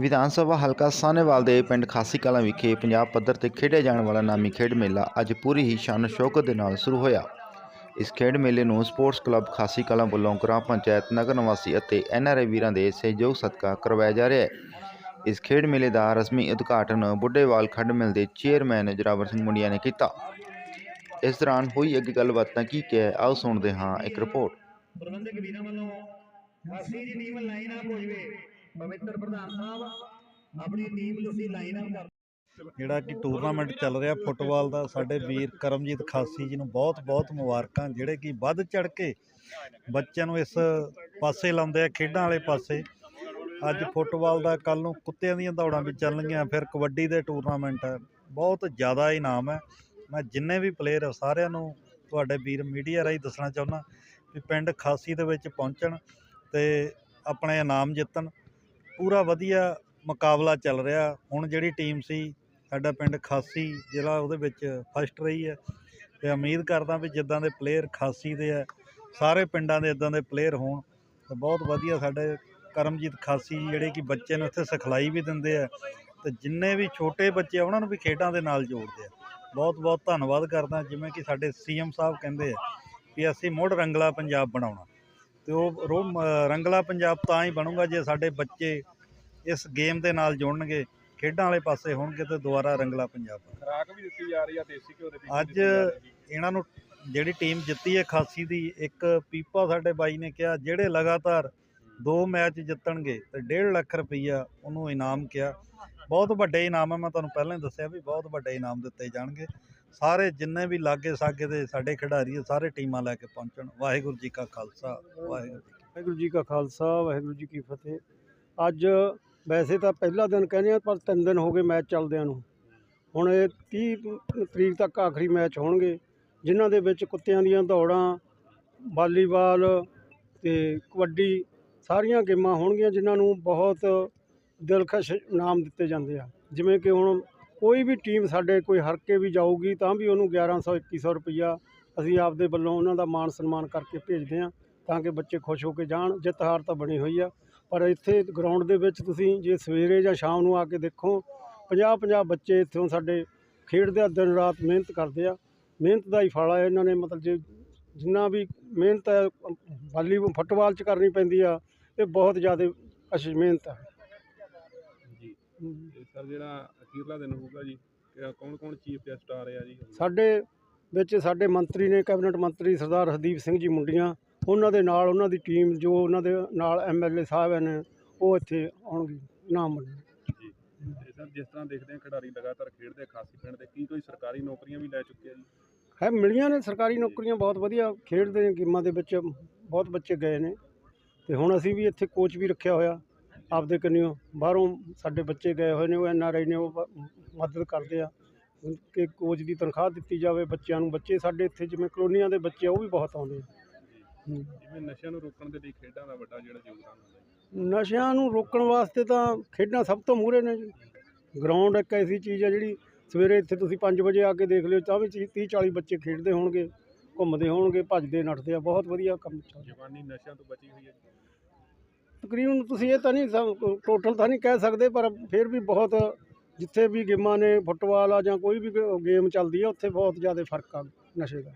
ਵਿਧਾਨ ਸਭਾ ਹਲਕਾ ਸਾਹਨੇਵਾਲ ਦੇ ਪਿੰਡ ਖਾਸੀ ਕਲਾਂ ਵਿਖੇ ਪੰਜਾਬ ਪੱਧਰ ਤੇ ਖੇਡਿਆ ਜਾਣ ਵਾਲਾ ਨਾਮੀ ਖੇਡ ਮੇਲਾ ਅੱਜ ਪੂਰੀ ਹੀ ਸ਼ਾਨ ਸ਼ੌਕਤ ਦੇ ਨਾਲ ਸ਼ੁਰੂ ਹੋਇਆ। ਇਸ ਖੇਡ ਮੇਲੇ ਨੂੰ ਸਪੋਰਟਸ ਕਲੱਬ ਖਾਸੀ ਕਲਾਂ ਵੱਲੋਂ ਗ੍ਰਾਮ ਪੰਚਾਇਤ, ਨਗਰ ਨਿਵਾਸੀ ਅਤੇ ਐਨਆਰਆਈ ਵੀਰਾਂ ਦੇ ਸਹਿਯੋਗ ਸਦਕਾ ਕਰਵਾਇਆ ਜਾ ਰਿਹਾ ਹੈ। ਇਸ ਖੇਡ ਮੇਲੇ ਦਾ ਰਸਮੀ ਉਦਘਾਟਨ ਬੁੱਢੇਵਾਲ ਖੰਡ ਮਿਲ ਦੇ ਚੇਅਰਮੈਨ ਜਰਾਵਰ ਸਿੰਘ ਮੁੰਡਿਆ ਨੇ ਕੀਤਾ। ਇਸ ਦੌਰਾਨ ਹੋਈ ਅੱਗੇ ਗੱਲਬਾਤ ਤਾਂ ਕੀ ਕਿਹਾ ਆਓ ਸੁਣਦੇ ਹਾਂ ਇੱਕ ਰਿਪੋਰਟ। ਪ੍ਰਬੰਧਕ ਵੀਰਾਂ ਵੱਲੋਂ ਅਸੀਂ ਜੀ ਟੀਮ ਲਾਈਨ ਅਪ ਹੋ ਜਵੇ ਪਵਿੱਤਰ ਪ੍ਰਧਾਨ ਸਾਹਿਬ, ਆਪਣੀ ਟੀਮ ਤੁਸੀਂ ਲਾਈਨ ਅਪ ਕਰ ਜਿਹੜਾ ਕਿ ਟੂਰਨਾਮੈਂਟ ਚੱਲ ਰਿਹਾ ਫੁੱਟਬਾਲ ਦਾ, ਸਾਡੇ ਵੀਰ ਕਰਮਜੀਤ ਖਾਸੀ ਜੀ ਨੂੰ ਬਹੁਤ-ਬਹੁਤ ਮੁਬਾਰਕਾਂ, ਜਿਹੜੇ ਕਿ ਵੱਧ ਚੜ ਕੇ ਬੱਚਿਆਂ ਨੂੰ ਇਸ ਪਾਸੇ ਲਾਉਂਦੇ ਆ, ਖੇਡਾਂ ਵਾਲੇ ਪਾਸੇ। ਅੱਜ ਫੁੱਟਬਾਲ ਦਾ ਕੱਲ ਨੂੰ ਕੁੱਤਿਆਂ ਦੀਆਂ ਦੌੜਾਂ ਵੀ ਚੱਲਣਗੀਆਂ, ਫਿਰ ਕਬੱਡੀ ਦੇ ਟੂਰਨਾਮੈਂਟ ਹੈ ਬਹੁਤ ਜ਼ਿਆਦਾ ਇਨਾਮ ਹੈ ਮੈਂ ਜਿੰਨੇ ਵੀ ਪਲੇਅਰ ਸਾਰਿਆਂ ਨੂੰ ਤੁਹਾਡੇ ਵੀਰ ਮੀਡੀਆ ਰਾਹੀਂ ਦੱਸਣਾ ਚਾਹੁੰਦਾ ਵੀ ਪਿੰਡ ਖਾਸੀ ਦੇ ਵਿੱਚ ਪਹੁੰਚਣ। ਤੇ ਆਪਣੇ ਇਨਾਮ ਜਿੱਤਣ। ਪੂਰਾ ਵਧੀਆ ਮੁਕਾਬਲਾ ਚੱਲ ਰਿਹਾ। ਹੁਣ ਜਿਹੜੀ ਟੀਮ ਸੀ, ਸਾਡਾ ਪਿੰਡ ਖਾਸੀ ਜ਼ਿਲ੍ਹਾ ਉਹਦੇ ਵਿੱਚ ਫਸਟ ਰਹੀ ਹੈ। ਤੇ ਉਮੀਦ ਕਰਦਾ ਵੀ ਜਿੱਦਾਂ ਦੇ ਪਲੇਅਰ ਖਾਸੀ ਦੇ ਆ, ਸਾਰੇ ਪਿੰਡਾਂ ਦੇ ਇਦਾਂ ਦੇ ਪਲੇਅਰ ਹੋਣ। ਤੇ ਬਹੁਤ ਵਧੀਆ ਸਾਡੇ ਕਰਮਜੀਤ ਖਾਸੀ ਜੀ ਜਿਹੜੇ ਕਿ ਬੱਚੇ ਨੂੰ ਇੱਥੇ ਸਿਖਲਾਈ ਵੀ ਦਿੰਦੇ ਆ। ਤੇ ਜਿੰਨੇ ਵੀ ਛੋਟੇ ਬੱਚੇ ਆ, ਉਹਨਾਂ ਨੂੰ ਵੀ ਖੇਡਾਂ ਦੇ ਨਾਲ ਜੋੜਦੇ ਆ। ਬਹੁਤ ਬਹੁਤ ਧੰਨਵਾਦ ਕਰਦਾ ਜਿਵੇਂ ਕਿ ਸਾਡੇ ਸੀਐਮ ਸਾਹਿਬ ਕਹਿੰਦੇ ਆ ਵੀ ਅਸੀਂ ਮੁੜ ਰੰਗਲਾ ਪੰਜਾਬ ਬਣਾਉਣਾ। ਤੇ ਉਹ ਰੋ ਰੰਗਲਾ ਪੰਜਾਬ ਤਾਂ ਹੀ ਬਣੂਗਾ ਜੇ ਸਾਡੇ ਬੱਚੇ ਇਸ ਗੇਮ ਦੇ ਨਾਲ ਜੁੜਨਗੇ ਖੇਡਾਂ ਵਾਲੇ ਪਾਸੇ ਹੋਣਗੇ ਤੇ ਦੁਬਾਰਾ ਰੰਗਲਾ ਪੰਜਾਬ। ਖੁਰਾਕ ਵੀ ਦਿੱਤੀ ਜਾ ਰਹੀ ਆ ਦੇਸੀ ਘਿਓ ਦੇ ਅੱਜ। ਇਹਨਾਂ ਨੂੰ ਜਿਹੜੀ ਟੀਮ ਜਿੱਤੀ ਹੈ ਖਾਸੀ ਦੀ ਇੱਕ ਪੀਪਾ ਸਾਡੇ ਬਾਈ ਨੇ ਕਿਹਾ ਜਿਹੜੇ ਲਗਾਤਾਰ ਦੋ ਮੈਚ ਜਿੱਤਣਗੇ ਤੇ 1.5 ਲੱਖ ਰੁਪਈਆ ਉਹਨੂੰ ਇਨਾਮ ਕਿਹਾ ਬਹੁਤ ਵੱਡੇ ਇਨਾਮ ਹੈ ਮੈਂ ਤੁਹਾਨੂੰ ਪਹਿਲਾਂ ਹੀ ਦੱਸਿਆ ਵੀ ਬਹੁਤ ਵੱਡੇ ਇਨਾਮ ਦਿੱਤੇ ਜਾਣਗੇ ਸਾਰੇ ਜਿੰਨੇ ਵੀ ਲਾਗੇ ਸਾਗੇ ਦੇ ਸਾਡੇ ਖਿਡਾਰੀ ਆ, ਸਾਰੇ ਟੀਮਾਂ ਲੈ ਕੇ ਪਹੁੰਚਣ। ਵਾਹਿਗੁਰੂ ਜੀ ਕਾ ਖਾਲਸਾ ਵਾਹਿਗੁਰੂ ਜੀ ਕੀ ਵਾਹਿਗੁਰੂ ਜੀ ਕਾ ਖਾਲਸਾ ਵਾਹਿਗੁਰੂ ਜੀ ਕੀ ਫਤਿਹ। ਅੱਜ ਵੈਸੇ ਤਾਂ ਪਹਿਲਾ ਦਿਨ ਕਹਿੰਦੇ ਆ ਪਰ ਤਿੰਨ ਦਿਨ ਹੋ ਗਏ ਮੈਚ ਚੱਲਦਿਆਂ ਨੂੰ। ਹੁਣ ਇਹ 30 ਤਰੀਕ ਤੱਕ ਆਖਰੀ ਮੈਚ ਹੋਣਗੇ ਜਿਨ੍ਹਾਂ ਦੇ ਵਿੱਚ ਕੁੱਤਿਆਂ ਦੀਆਂ ਦੌੜਾਂ ਵਾਲੀਬਾਲ ਤੇ ਕਬੱਡੀ ਸਾਰੀਆਂ ਗੇਮਾਂ ਹੋਣਗੀਆਂ ਜਿਨ੍ਹਾਂ ਨੂੰ ਬਹੁਤ ਦਿਲਕਸ਼ ਇਨਾਮ ਦਿੱਤੇ ਜਾਂਦੇ ਆ। ਜਿਵੇਂ ਕਿ ਹੁਣ ਕੋਈ ਵੀ ਟੀਮ ਸਾਡੇ ਕੋਈ ਹਰ ਕੇ ਵੀ ਜਾਊਗੀ ਤਾਂ ਵੀ ਉਹਨੂੰ 1100 2100 ਰੁਪਈਆ ਅਸੀਂ ਆਪਦੇ ਵੱਲੋਂ ਉਹਨਾਂ ਦਾ ਮਾਣ ਸਨਮਾਨ ਕਰਕੇ ਭੇਜਦੇ ਹਾਂ ਤਾਂ ਕਿ ਬੱਚੇ ਖੁਸ਼ ਹੋ ਕੇ ਜਾਣ ਜਿੱਤ ਹਾਰ ਤਾਂ ਬਣੀ ਹੋਈ ਆ। ਪਰ ਇੱਥੇ ਗਰਾਊਂਡ ਦੇ ਵਿੱਚ ਤੁਸੀਂ ਜੇ ਸਵੇਰੇ ਜਾਂ ਸ਼ਾਮ ਨੂੰ ਆ ਕੇ ਦੇਖੋ 50 50 ਬੱਚੇ ਇੱਥੋਂ ਸਾਡੇ ਖੇਡਦੇ ਆ ਦਿਨ ਰਾਤ ਮਿਹਨਤ ਕਰਦੇ ਆ। ਮਿਹਨਤ ਦਾ ਹੀ ਫਲ ਆ ਇਹਨਾਂ ਨੇ ਮਤਲਬ ਜੇ ਜਿੰਨਾ ਵੀ ਮਿਹਨਤ ਹੈ ਵਾਲੀ ਫੁੱਟਬਾਲ 'ਚ ਕਰਨੀ ਪੈਂਦੀ ਆ ਇਹ ਬਹੁਤ ਜ਼ਿਆਦਾ ਅਸ਼ੀ ਮਿਹਨਤ ਜੀ। ਤੇ ਸਰ ਜਿਹੜਾ ਅਖੀਰਲਾ ਦਿਨ ਹੋਊਗਾ ਜੀ ਕੌਣ ਕੌਣ ਚੀਫ ਗੈਸਟ ਆ ਰਹੇ ਜੀ? ਸਾਡੇ ਵਿੱਚ ਸਾਡੇ ਮੰਤਰੀ ਨੇ ਕੈਬਨਿਟ ਮੰਤਰੀ ਸਰਦਾਰ ਹਰਦੀਪ ਸਿੰਘ ਜੀ ਮੁੰਡੀਆਂ ਉਹਨਾਂ ਦੇ ਨਾਲ ਉਹਨਾਂ ਦੀ ਟੀਮ ਜੋ ਉਹਨਾਂ ਦੇ ਨਾਲ ਐਮਐਲਏ ਸਾਹਿਬ ਨੇ ਉਹ ਇੱਥੇ ਆਉਣਗੇ ਨਾਮ ਜੀ। ਸਰ ਜਿਸ ਤਰ੍ਹਾਂ ਦੇਖਦੇ ਆ ਖਿਡਾਰੀ ਲਗਾਤਾਰ ਖੇਡਦੇ ਖਾਸੀ ਪਿੰਡ ਦੇ ਕੀ ਕੋਈ ਸਰਕਾਰੀ ਨੌਕਰੀਆਂ ਵੀ ਲੈ ਚੁੱਕੇ ਆ ਜੀ? ਹੈ ਮਿਲੀਆਂ ਨੇ ਸਰਕਾਰੀ ਨੌਕਰੀਆਂ ਬਹੁਤ ਵਧੀਆ ਖੇਡਦੇ ਨੇ ਗੇਮਾਂ ਦੇ ਵਿੱਚ ਬਹੁਤ ਬੱਚੇ ਗਏ ਨੇ। ਤੇ ਹੁਣ ਅਸੀਂ ਵੀ ਇੱਥੇ ਕੋਚ ਵੀ ਰੱਖਿਆ ਹੋਇਆ। ਆਪਦੇ ਕੰਨਿਓ ਬਾਹਰੋਂ ਸਾਡੇ ਬੱਚੇ ਗਏ ਹੋਏ ਨੇ ਉਹ ਐਨ ਆਰ ਆਈ ਨੇ ਉਹ ਮਦਦ ਕਰਦੇ ਆ। ਕਿ ਕੋਚ ਦੀ ਤਨਖਾਹ ਦਿੱਤੀ ਜਾਵੇ ਬੱਚਿਆਂ ਨੂੰ ਬੱਚੇ ਸਾਡੇ ਇੱਥੇ ਜਿਵੇਂ ਕਲੋਨੀਆਂ ਦੇ ਬੱਚੇ ਆ ਉਹ ਵੀ ਬਹੁਤ ਆਉਂਦੇ ਆ। ਜਿਵੇਂ ਨਸ਼ਿਆਂ ਨੂੰ ਰੋਕਣ ਦੇ ਲਈ ਖੇਡਾਂ ਦਾ ਵੱਡਾ ਜਿਹੜਾ ਯੋਗਦਾਨ ਹੁੰਦਾ ਜੀ ਨਸ਼ਿਆਂ ਨੂੰ ਰੋਕਣ ਵਾਸਤੇ ਤਾਂ ਖੇਡਾਂ ਸਭ ਤੋਂ ਮੂਹਰੇ ਨੇ ਜੀ। ਗਰਾਊਂਡ ਇੱਕ ਐਸੀ ਚੀਜ਼ ਹੈ ਜਿਹੜੀ ਸਵੇਰੇ ਇੱਥੇ ਤੁਸੀਂ 5 ਵਜੇ ਆ ਕੇ ਦੇਖ ਲਿਓ ਤਾਂ ਵੀ 30 40 ਬੱਚੇ ਖੇਡਦੇ ਹੋਣਗੇ ਘੁੰਮਦੇ ਹੋਣਗੇ ਭੱਜਦੇ ਨੱਠਦੇ ਆ ਬਹੁਤ ਵਧੀਆ ਕੰਮ ਚੱਲ ਜਵਾਨੀ ਨਸ਼ਿਆਂ ਤੋਂ ਬਚੀ ਹੋਈ ਹੈ। ਤਕਰੀਬਨ ਤੁਸੀਂ ਇਹ ਤਾਂ ਨਹੀਂ ਟੋਟਲ ਤਾਂ ਨਹੀਂ ਕਹਿ ਸਕਦੇ, ਪਰ ਫਿਰ ਵੀ ਬਹੁਤ ਜਿੱਥੇ ਵੀ ਗੇਮਾਂ ਨੇ, ਫੁੱਟਬਾਲ ਆ ਜਾਂ ਕੋਈ ਵੀ ਗੇਮ ਚੱਲਦੀ ਆ, ਉੱਥੇ ਬਹੁਤ ਜ਼ਿਆਦਾ ਫ਼ਰਕ ਆ ਨਸ਼ੇ ਦਾ।